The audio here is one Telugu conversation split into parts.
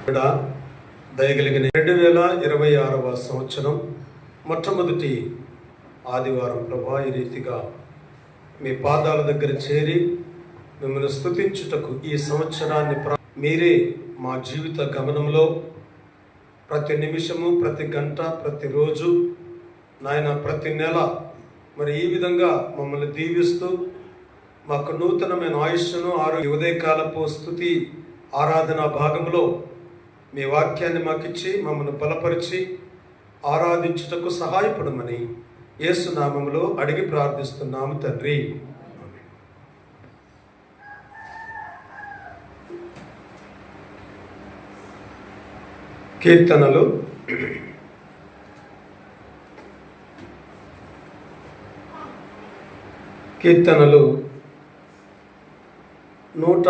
ఇక్కడ దయగలిగిన రెండు వేల ఇరవై ఆరవ సంవత్సరం మొట్టమొదటి ఆదివారం ప్రభా ఈ రీతిగా మీ పాదాల దగ్గర చేరి మిమ్మల్ని స్తుతించుటకు ఈ సంవత్సరాన్ని మీరే మా జీవిత గమనంలో ప్రతి నిమిషము ప్రతి గంట ప్రతిరోజు నాయన ప్రతి నెల మరి ఈ విధంగా మమ్మల్ని దీవిస్తూ మాకు నూతనమైన ఆయుష్ను ఆరోగ్య ఉదయకాలపు స్థుతి ఆరాధన భాగంలో మీ వాక్యాన్ని మాకిచ్చి మమ్మల్ని బలపరిచి ఆరాధించుటకు సహాయపడమని యేసునామములో అడిగి ప్రార్థిస్తున్నాము తండ్రి. కీర్తనలు. కీర్తనలు. నూట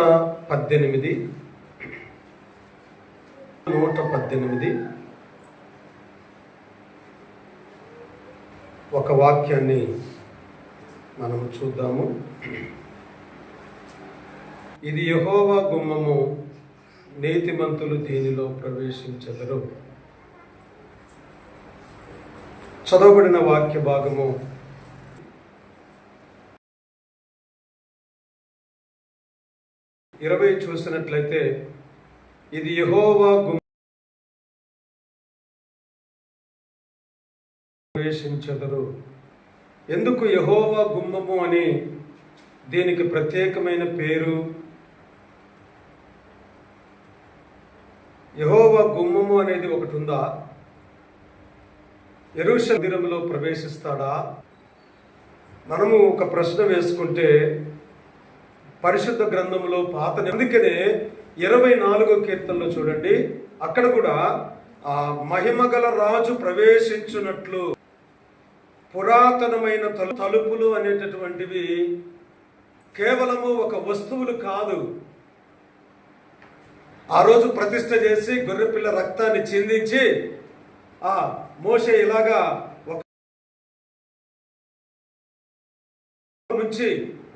పద్దెనిమిది. నూట పద్దెనిమిది. ఒక వాక్యాన్ని మనం చూద్దాము. ఇది యహోవా గుమ్మము నీతిమంతులు దీనిలో ప్రవేశించెదరు. చదవబడిన వాక్య భాగము ఇరవై చూసినట్లయితే ఇది యహోవా గుమ్మ ఎందుకు యహోవా గుమ్మము అని దీనికి ప్రత్యేకమైన పేరు? యహోవా గుమ్మము అనేది ఒకటి ఉందా? ఎరుష మందిరంలో ప్రవేశిస్తాడా? మనము ఒక ప్రశ్న వేసుకుంటే పరిశుద్ధ గ్రంథంలో పాత అందుకనే ఇరవై నాలుగో కీర్తనలో చూడండి. అక్కడ కూడా ఆ మహిమగల రాజు ప్రవేశించున్నట్లు పురాతనమైన తలు తలుపులు అనేటటువంటివి కేవలము ఒక వస్తువులు కాదు. ఆ రోజు ప్రతిష్ట చేసి గొర్రెపిల్ల రక్తాన్ని చిందించి ఆ మోషే ఇలాగా ఒక నుంచి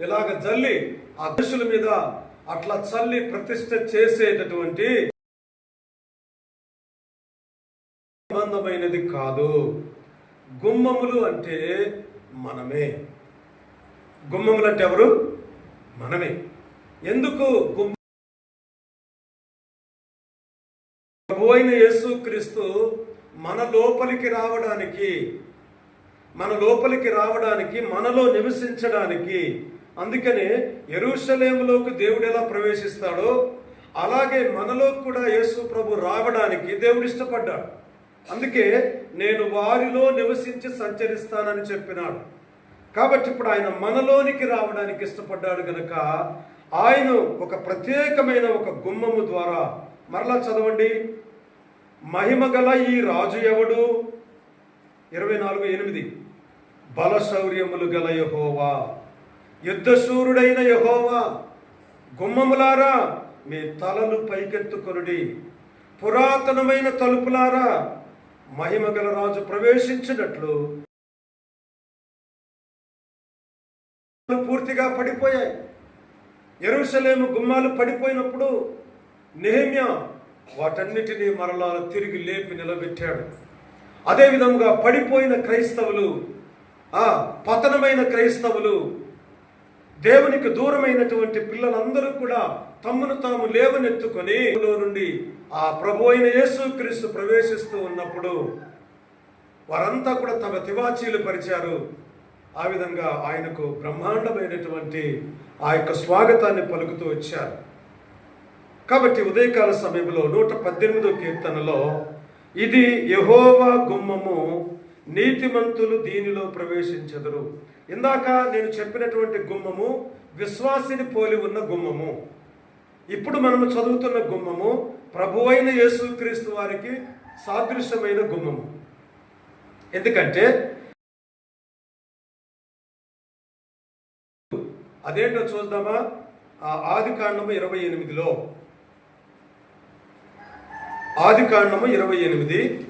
ఇలాగ జల్లి ఆ మీద అట్లా చల్లి ప్రతిష్ట చేసేటటువంటి సంబంధమైనది కాదు. గుమ్మములు అంటే మనమే. గుమ్మములు అంటే ఎవరు? మనమే. ఎందుకు గుమ్మ యేసు క్రీస్తు యేసుక్రీస్తు మన లోపలికి రావడానికి మన లోపలికి రావడానికి మనలో నివసించడానికి అందుకనే ఎరుషలేములోకి దేవుడు ఎలా ప్రవేశిస్తాడో అలాగే మనలో కూడా యేసు ప్రభు రావడానికి దేవుడు ఇష్టపడ్డాడు. అందుకే నేను వారిలో నివసించి సంచరిస్తానని చెప్పినాడు. కాబట్టి ఇప్పుడు ఆయన మనలోనికి రావడానికి ఇష్టపడ్డాడు గనక ఆయన ఒక ప్రత్యేకమైన ఒక గుమ్మము ద్వారా మరలా చదవండి. మహిమగల ఈ రాజు ఎవడు? ఇరవై నాలుగు ఎనిమిది. బలశౌర్యములు గల యహోవా. యుద్ధశూరుడైన యహోవా గుమ్మములారా మీ తలలు పైకెత్తుకొనుడి. పురాతనమైన తలుపులారా మహిమగల రాజు ప్రవేశించినట్లు పూర్తిగా పడిపోయాయి. ఎరుసలేము గుమ్మాలు పడిపోయినప్పుడు నెహమ్యా వాటన్నిటినీ మరలా తిరిగి లేపి నిలబెట్టాడు. అదేవిధంగా పడిపోయిన క్రైస్తవులు ఆ పతనమైన క్రైస్తవులు దేవునికి దూరమైనటువంటి పిల్లలందరూ కూడా తమ్మును తాము లేవనెత్తుకొని నుండి ఆ ప్రభు అయిన యేసుక్రీస్తు ప్రవేశిస్తూ ఉన్నప్పుడు వారంతా కూడా తమ తివాచీలు పరిచారు. ఆ విధంగా ఆయనకు బ్రహ్మాండమైనటువంటి ఆ యొక్క స్వాగతాన్ని పలుకుతూ వచ్చారు. కాబట్టి ఉదయకాల సమయంలో నూట పద్దెనిమిదో కీర్తనలో ఇది యహోవా గుమ్మము నీతిమంతులు దీనిలో ప్రవేశించెదరు. ఇందాక నేను చెప్పినటువంటి గుమ్మము విశ్వాసిని పోలి ఉన్న గుమ్మము. ఇప్పుడు మనము చదువుతున్న గుమ్మము ప్రభువైన యేసుక్రీస్తు వారికి సాదృశ్యమైన గుమ్మము. ఎందుకంటే అదేంటో చూద్దామా? ఆ ఆది కాండము ఇరవై ఎనిమిదిలో. ఆది కాండము ఇరవై ఎనిమిది.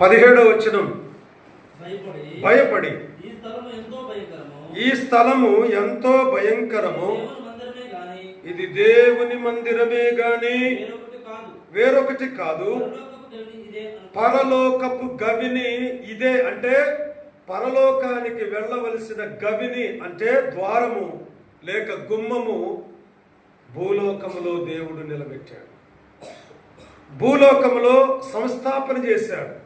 పదిహేడో వచనం. భయపడి. ఈ స్థలము ఎంతో భయంకరము. ఇది దేవుని మందిరమే గాని వేరొకటి కాదు. వేరొకటి కాదు. పరలోకపు గవిని ఇదే అంటే పరలోకానికి వెళ్ళవలసిన గవిని అంటే ద్వారము లేక గుమ్మము భూలోకములో దేవుడు నిలబెట్టాడు. భూలోకములో సంస్థాపన చేశాడు.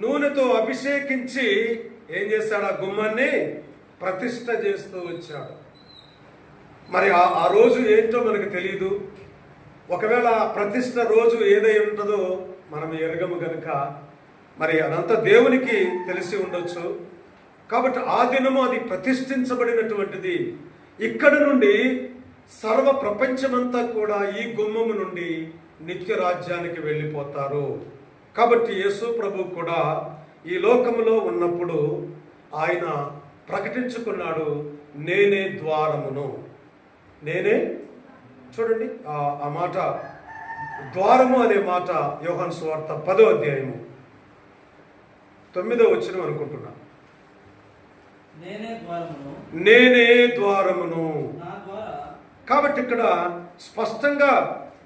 నూనెతో అభిషేకించి ఏం చేశాడు? ఆ గుమ్మాన్ని ప్రతిష్ట చేస్తూ వచ్చాడు. మరి ఆ ఆ రోజు ఏంటో మనకు తెలియదు ఒకవేళ ఆ ప్రతిష్ట రోజు ఏదై ఉంటుందో మనం ఎరగము గనుక మరి అదంతా దేవునికి తెలిసి ఉండొచ్చు. కాబట్టి ఆ దినము అది ప్రతిష్ఠించబడినటువంటిది. ఇక్కడ నుండి సర్వ ప్రపంచమంతా కూడా ఈ గుమ్మము నుండి నిత్య రాజ్యానికి వెళ్ళిపోతారు. కాబట్టి యేసు ప్రభు కూడా ఈ లోకములో ఉన్నప్పుడు ఆయన ప్రకటించుకున్నాడు నేనే ద్వారమును. నేనే? చూడండి ఆ మాట ద్వారము అనే మాట యోహాన్ సువార్త పదో అధ్యాయము. తొమ్మిదో వచ్చిన అనుకుంటున్నా. నేనే ద్వారమును. కాబట్టి ఇక్కడ స్పష్టంగా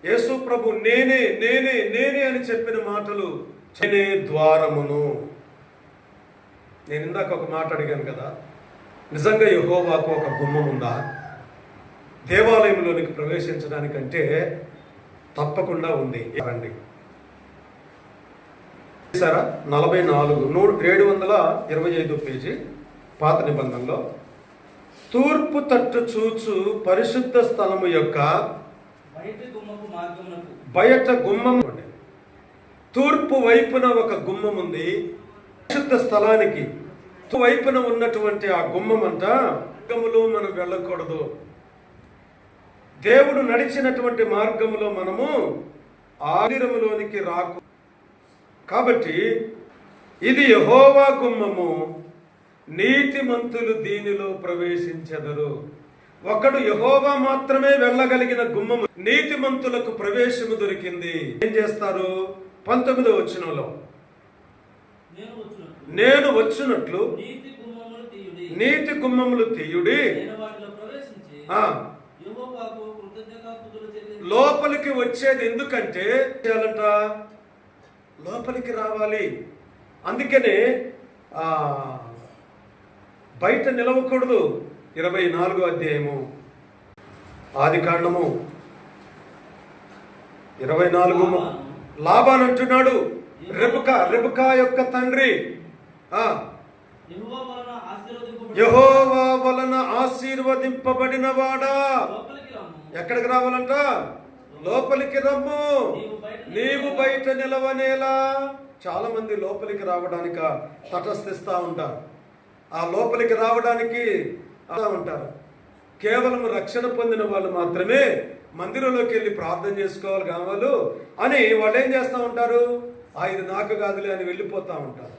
యేసు ప్రభు నేనే నేనే నేనే అని చెప్పిన మాటలు నేనే ద్వారమును. నేను ఇందాక ఒక మాట అడిగాను కదా నిజంగా యహోవాకు ఒక గుమ్మం ఉందా? దేవాలయంలోనికి ప్రవేశించడానికంటే తప్పకుండా ఉంది. రండి. చూసారా? నలభై నాలుగు నూ ఏడు వందల ఇరవై ఐదు పేజీ పాత నిబంధనలో తూర్పు తట్టు చూచు పరిశుద్ధ స్థలము యొక్క బయట గుమ్మం తూర్పు వైపున ఒక గుమ్మం ఉంది పరిశుద్ధ స్థలానికి వైపున ఉన్నటువంటి ఆ గుమ్మం అంతా మార్గములో మనం వెళ్ళకూడదు. దేవుడు నడిచినటువంటి మార్గములో మనము ఆదిరములోనికి రాకు. కాబట్టి ఇది యహోవా గుమ్మము. నీతిమంతులు దీనిలో ప్రవేశించెదరు. ఒకడు యహోవా మాత్రమే వెళ్ళగలిగిన గుమ్మము. నీతిమంతులకు ప్రవేశము దొరికింది. ఏం చేస్తారు? పంతొమ్మిదో వచనంలో. నేను వచ్చినట్లు. నేను వచ్చినట్లు నీతి గుమ్మములు తీయుడి. లోపలికి వచ్చేది ఎందుకంటే చేయాలంట? లోపలికి రావాలి. అందుకనే ఆ బయట నిలవకూడదు. ఇరవై నాలుగో అధ్యాయము. ఆది కాండము. ఇరవై నాలుగు లాభాన్ అంటున్నాడు రెబుక రెబుకా యొక్క తండ్రి. యహోవా వలన ఆశీర్వదింపబడిన వాడా ఎక్కడికి రావాలంట? లోపలికి రమ్ము. నీవు బయట నిలవనేలా. చాలా మంది లోపలికి రావడానిక తటస్థిస్తా ఉంటారు. ఆ లోపలికి రావడానికి ఉంటారు. కేవలం రక్షణ పొందిన వాళ్ళు మాత్రమే మందిరంలోకి వెళ్ళి ప్రార్థన చేసుకోవాలి కావాలి అని వాళ్ళు ఏం చేస్తూ ఉంటారు? ఆ ఇది నాకు కాదులే అని వెళ్ళిపోతూ ఉంటారు.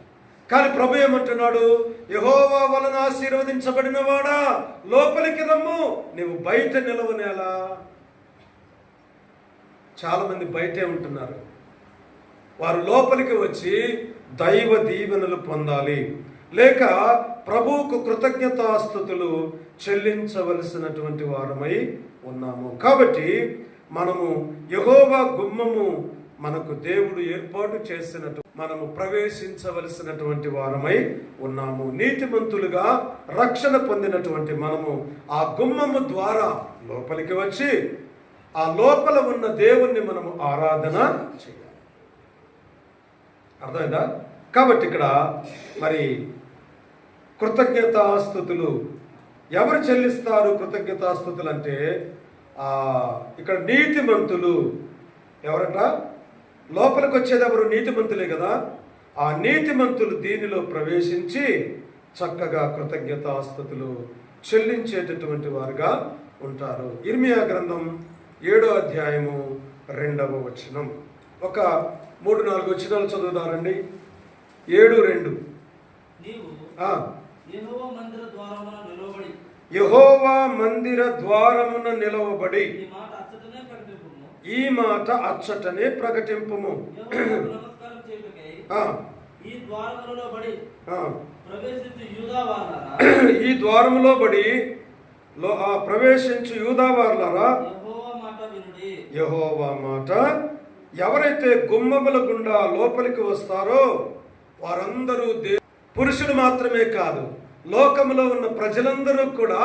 కానీ ప్రభు ఏమంటున్నాడు? యహోవా వలన ఆశీర్వదించబడిన వాడా లోపలికి రమ్ము నువ్వు బయట నిలవనేలా? చాలామంది బయటే ఉంటున్నారు. వారు లోపలికి వచ్చి దైవ దీవెనలు పొందాలి. లేక ప్రభువుకు కృతజ్ఞతాస్థుతులు చెల్లించవలసినటువంటి వారమై ఉన్నాము. కాబట్టి మనము యహోవా గుమ్మము మనకు దేవుడు ఏర్పాటు చేసినట్టు మనము ప్రవేశించవలసినటువంటి వారమై ఉన్నాము. నీతిమంతులుగా రక్షణ పొందినటువంటి మనము ఆ గుమ్మము ద్వారా లోపలికి వచ్చి ఆ లోపల ఉన్న దేవుణ్ణి మనము ఆరాధన చేయాలి. అర్థమైందా? కాబట్టి ఇక్కడ మరి కృతజ్ఞతాస్థుతులు ఎవరు చెల్లిస్తారు కృతజ్ఞతాస్థుతులు అంటే ఆ, ఇక్కడ నీతిమంతులు. ఎవరట? లోపలికి వచ్చేది ఎవరు నీతిమంతులే కదా. ఆ నీతిమంతులు దీనిలో ప్రవేశించి చక్కగా కృతజ్ఞతాస్థుతులు చెల్లించేటటువంటి వారుగా ఉంటారు. ఇర్మియా గ్రంథం ఏడో అధ్యాయము రెండవ వచనం. ఒక మూడు నాలుగు వచనాలు చదువుదారండి. ఏడు రెండు. యెహోవా మందిర ద్వారమున నిలవబడి. యెహోవా మందిర ద్వారమున నిలవబడి. ఈ మాట అచ్చటనే ప్రకటింపుము. ఈ ఈ బడి ఈ ద్వారములో బడి ఆ ప్రవేశించు యూదావార్లారా యెహోవా మాట వినుడి. యహోవా మాట ఎవరైతే గుమ్మముల గుండా లోపలికి వస్తారో వారందరూ దే పురుషులు మాత్రమే కాదు లోకములో ఉన్న ప్రజలందరూ కూడా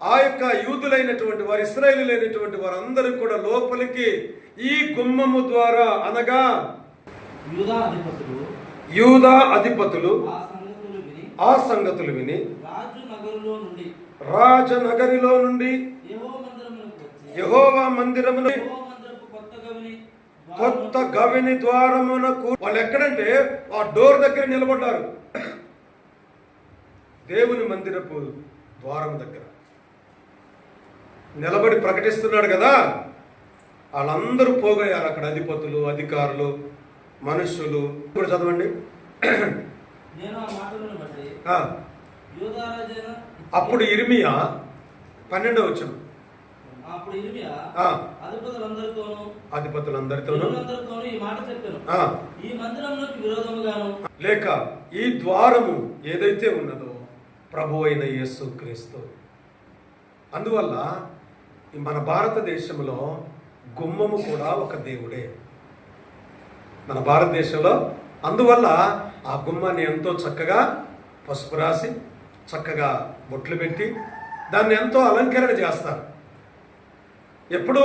ఆ యొక్క యూదులైనటువంటి వారు ఇస్రాయేలులైనటువంటి వారందరూ కూడా లోపలికి ఈ గుమ్మము ద్వారా అనగా యూదా అధిపతులు ఆ సంగతులు విని రాజనగరిలో నుండి యెహోవా మందిరమును యెహోవా మందిరపు కొత్త గవిని కొత్త గవిని ద్వారమునకు వాళ్ళు ఎక్కడంటే ఆ డోర్ దగ్గర నిలబడ్డారు. దేవుని మందిరపు ద్వారం దగ్గర. నిలబడి ప్రకటిస్తున్నాడు కదా. వాళ్ళందరూ పోగయ్యారు అక్కడ అధిపతులు అధికారులు మనుషులు. ఇప్పుడు చదవండి. అప్పుడు ఇర్మియా పన్నెండవ వచ్చిన అప్పుడు ఇర్మియా. అధిపతులందరితోనూ ఈ మాట చెప్పాను. ఈ మందిరములకు విరోధముగాను లేక ఈ ద్వారము ఏదైతే ఉన్నదో ప్రభు అయిన యేసు క్రీస్తు. అందువల్ల మన భారతదేశంలో గుమ్మము కూడా ఒక దేవుడే. మన భారతదేశంలో అందువల్ల ఆ గుమ్మాన్ని ఎంతో చక్కగా పసుపు రాసి చక్కగా బొట్లు పెట్టి దాన్ని ఎంతో అలంకరణ చేస్తారు. ఎప్పుడు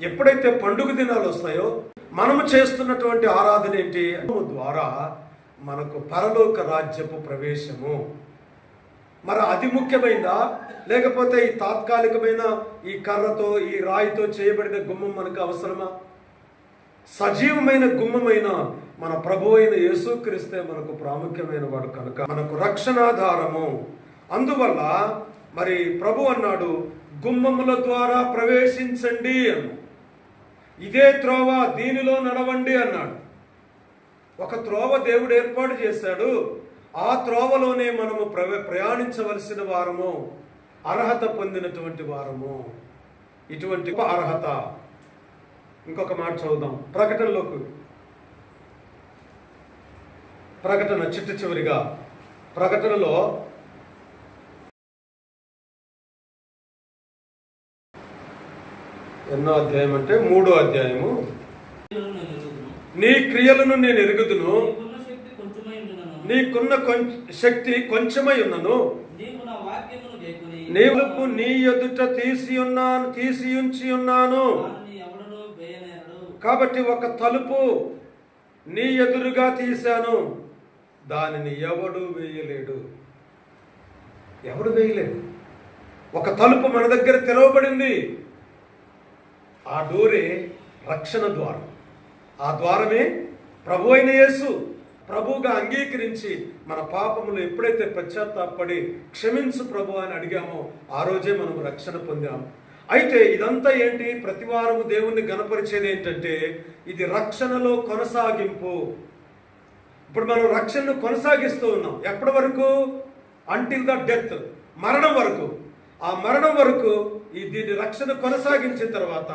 ఎప్పుడైతే పండుగ దినాలు వస్తాయో మనము చేస్తున్నటువంటి ఆరాధన ఏంటి? ద్వారా మనకు పరలోక రాజ్యపు ప్రవేశము. మరి అది ముఖ్యమైనదా లేకపోతే ఈ తాత్కాలికమైన ఈ కర్రతో ఈ రాయితో చేయబడిన గుమ్మం మనకు అవసరమా? సజీవమైన గుమ్మమైన మన ప్రభు అయిన యేసుక్రీస్తే మనకు ప్రాముఖ్యమైన వాడు కనుక మనకు రక్షణాధారము. అందువల్ల మరి ప్రభు అన్నాడు గుమ్మముల ద్వారా ప్రవేశించండి అన్నాడు. ఇదే త్రోవ దీనిలో నడవండి అన్నాడు. ఒక త్రోవ దేవుడు ఏర్పాటు చేశాడు. ఆ త్రోవలోనే మనము ప్రవే ప్రయాణించవలసిన వారము అర్హత పొందినటువంటి వారము. ఇటువంటి అర్హత. ఇంకొక మాట చదువుదాం. ప్రకటనలోకి. ప్రకటన చిట్ట చివరిగా. ప్రకటనలో ఎన్నో అధ్యాయం అంటే మూడో అధ్యాయము. నీ క్రియలను నేను ఎరుగుదును. నీకున్న శక్తి కొంచెమై శక్తి కొంచెమై ఉన్నను. నీవు నీ ఎదుట తీసి ఉన్నాను తీసి ఉంచి ఉన్నాను. కాబట్టి ఒక తలుపు నీ ఎదురుగా తీశాను. దానిని ఎవడు వేయలేడు? ఎవడు వేయలేడు? ఒక తలుపు మన దగ్గర తెరవబడింది. ఆ డోరే రక్షణ ద్వారం. ఆ ద్వారమే ప్రభు అయిన యేసు ప్రభువుగా అంగీకరించి మన పాపములు ఎప్పుడైతే పశ్చాత్తాపడి క్షమించు ప్రభు అని అడిగామో ఆ రోజే మనం రక్షణ పొందాము అయితే ఇదంతా ఏంటి? ప్రతి వారము దేవుణ్ణి గణపరిచేది ఏంటంటే ఇది రక్షణలో కొనసాగింపు. ఇప్పుడు మనం రక్షణను కొనసాగిస్తూ ఉన్నాం. ఎప్పటి వరకు? అంటిల్ ద డెత్ మరణం వరకు. ఆ మరణం వరకు ఈ దీని రక్షణ కొనసాగించిన తర్వాత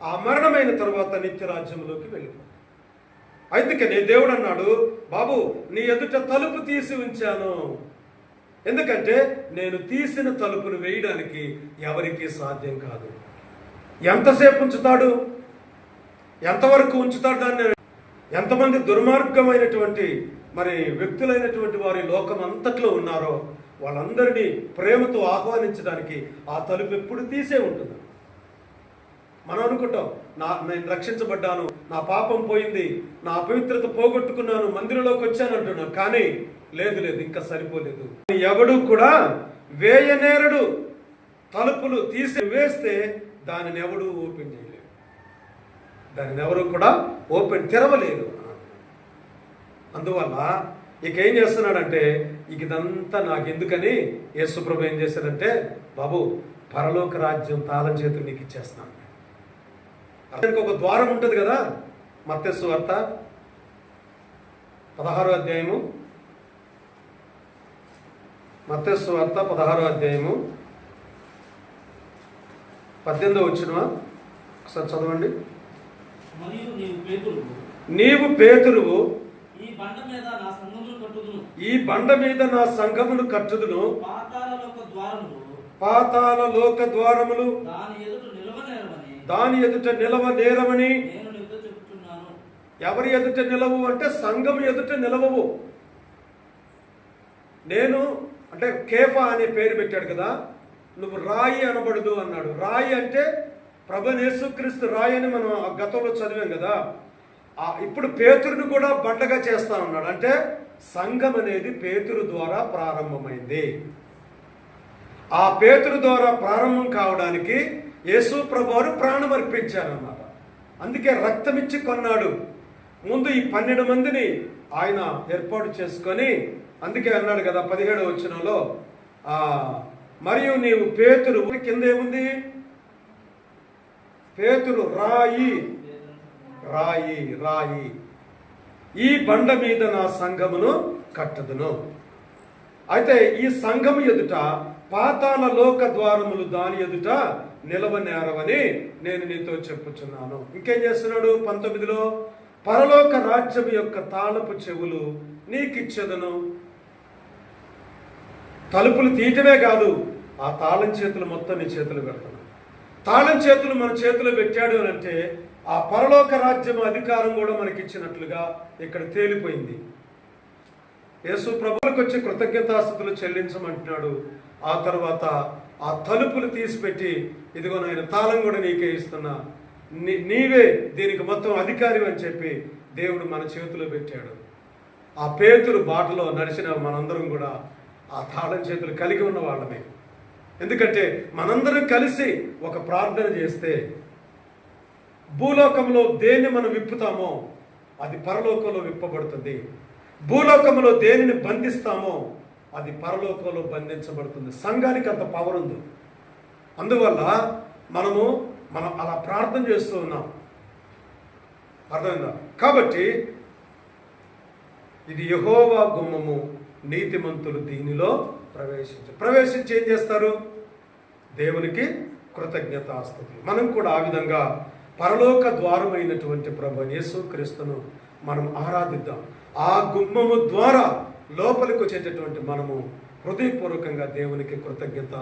ఆ, మరణమైన తర్వాత నిత్య రాజ్యంలోకి వెళ్ళిపో. అందుకని దేవుడు అన్నాడు బాబు నీ ఎదుట తలుపు తీసి ఉంచాను. ఎందుకంటే నేను తీసిన తలుపును వేయడానికి ఎవరికీ సాధ్యం కాదు. ఎంతసేపు ఉంచుతాడు? ఎంతవరకు ఉంచుతాడు దాన్ని? ఎంతమంది దుర్మార్గమైనటువంటి మరి వ్యక్తులైనటువంటి వారి లోకం అంతట్లో ఉన్నారో వాళ్ళందరినీ ప్రేమతో ఆహ్వానించడానికి ఆ తలుపు ఎప్పుడు తీసే ఉంటుంది. మనం అనుకుంటాం నా నేను రక్షించబడ్డాను నా పాపం పోయింది నా అపవిత్రత పోగొట్టుకున్నాను మందిరంలోకి వచ్చాను అంటున్నాను కానీ లేదు లేదు ఇంకా సరిపోలేదు. ఎవడు కూడా వేయనేరడు. తలుపులు తీసి వేస్తే దానిని ఎవడు ఓపెన్ చేయలేడు. దానిని ఎవరు కూడా ఓపెన్ తెరవలేదు అందువల్ల ఇక ఏం చేస్తున్నాడంటే ఇక ఇదంతా నాకు ఎందుకని యేసుప్రభు ఏం చేశాడంటే బాబు పరలోక రాజ్యం తాళం చేతులు నీకు ఇచ్చేస్తున్నాను. అతనికి ఒక ద్వారం ఉంటుంది కదా మత్తస్సు వార్త పదహారో అధ్యాయము. మత్తస్సు వార్త పదహారో అధ్యాయము. పద్దెనిమిదో వచ్చినవా ఒకసారి చదవండి. నీవు పేతురు నీవు పేతురువు. ఈ బండ మీద నా ఈ బండ మీద నా సంఘమును కట్టుదును. పాతాల లోక ద్వారములు. దాని ఎదుట నిలవ నేరమని. ఎవరి ఎదుట నిలవు అంటే సంఘం ఎదుట నిలవవు. నేను అంటే కేఫా అనే పేరు పెట్టాడు కదా. నువ్వు రాయి అనబడదు అన్నాడు. రాయి అంటే ప్రభు యేసుక్రీస్తు రాయి అని మనం ఆ గతంలో చదివాం కదా. ఇప్పుడు పేతురును కూడా బండగా చేస్తా ఉన్నాడు అంటే సంఘం అనేది పేతురు ద్వారా ప్రారంభమైంది. ఆ పేతురు ద్వారా ప్రారంభం కావడానికి యేసు ప్రభువారు ప్రాణం అర్పించారన్నమాట. అందుకే రక్తం ఇచ్చి కొన్నాడు. ముందు ఈ పన్నెండు మందిని ఆయన ఏర్పాటు చేసుకొని అందుకే అన్నాడు కదా పదిహేడు వచ్చినలో ఆ మరియు నీవు పేతురు కింద ఏముంది? పేతురు రాయి. రాయి రాయి. ఈ బండ మీద నా సంఘమును కట్టదును. అయితే ఈ సంఘము ఎదుట పాతాల లోక ద్వారములు దాని ఎదుట నిలవనేరవని నేను నీతో చెప్పుచున్నాను. ఇంకేం చేస్తున్నాడు పంతొమ్మిదిలో? పరలోక రాజ్యం యొక్క తాళపు చెవులు నీకిచ్చేదను. తలుపులు తీయటమే కాదు ఆ తాళం చేతులు మొత్తం నీ చేతులు పెడతాను. తాళం చేతులు మన చేతిలో పెట్టాడు అని అంటే ఆ పరలోక రాజ్యం అధికారం కూడా మనకి ఇచ్చినట్లుగా ఇక్కడ తేలిపోయింది. యేసు ప్రభులకు వచ్చి కృతజ్ఞతాస్థుతులు చెల్లించమంటున్నాడు. ఆ తర్వాత ఆ తలుపులు తీసిపెట్టి ఇదిగో నేను తాళం కూడా నీకే ఇస్తున్నా. నీ- నీవే దీనికి మొత్తం అధికారి అని చెప్పి దేవుడు మన చేతిలో పెట్టాడు. ఆ పేతురు బాటలో నడిచిన మనందరం కూడా ఆ తాళం చేతులు కలిగి ఉన్న వాళ్ళమే. ఎందుకంటే మనందరం కలిసి ఒక ప్రార్థన చేస్తే భూలోకంలో దేన్ని మనం విప్పుతామో అది పరలోకంలో విప్పబడుతుంది. భూలోకంలో దేనిని బంధిస్తామో అది పరలోకంలో బంధించబడుతుంది. సంఘానికి అంత పవర్ ఉంది. అందువల్ల మనము మనం అలా ప్రార్థన చేస్తూ ఉన్నాం. అర్థమైందా? కాబట్టి ఇది యహోవా గుమ్మము నీతిమంతులు దీనిలో ప్రవేశించ ప్రవేశించి ఏం చేస్తారు? దేవునికి కృతజ్ఞతాస్తుతులు మనం కూడా ఆ విధంగా పరలోక ద్వారమైనటువంటి ప్రభు యేసు క్రీస్తును మనం ఆరాధిద్దాం. ఆ గుమ్మము ద్వారా లోపలికి వచ్చేటటువంటి మనము హృదయపూర్వకంగా దేవునికి కృతజ్ఞత